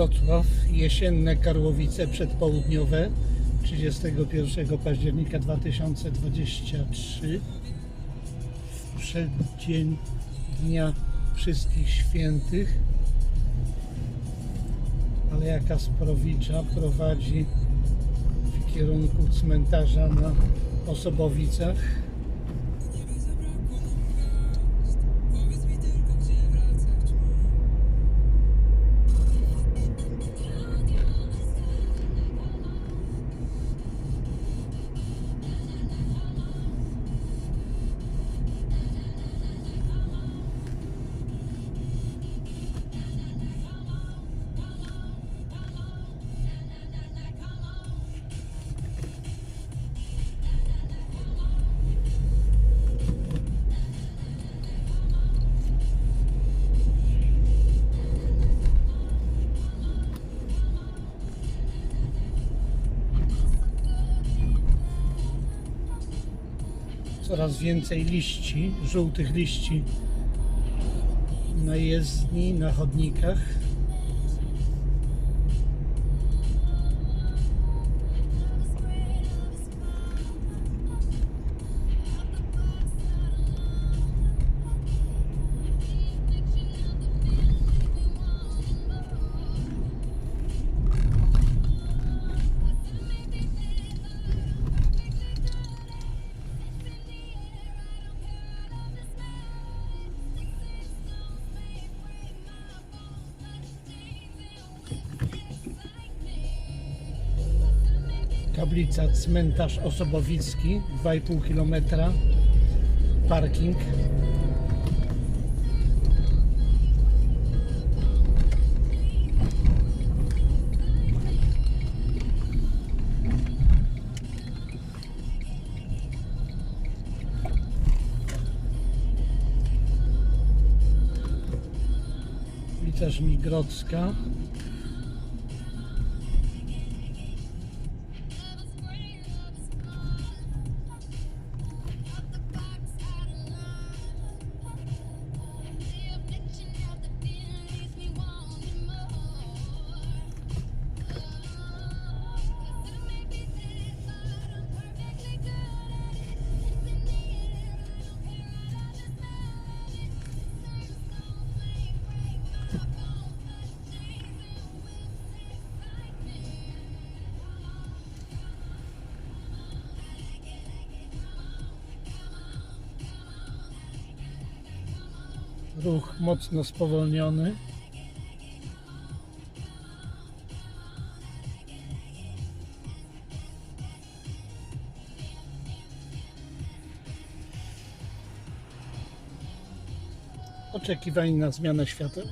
Wrocław, jesienne Karłowice przedpołudniowe 31 października 2023 w przeddzień Dnia Wszystkich Świętych. Aleja Kasprowicza prowadzi w kierunku cmentarza na Osobowicach coraz więcej liści, żółtych liści na jezdni, na chodnikach. Kaplica, cmentarz Osobowicki, 2,5 km, parking. Ulica Żmigrodzka. Ruch mocno spowolniony. Oczekiwanie na zmianę świateł.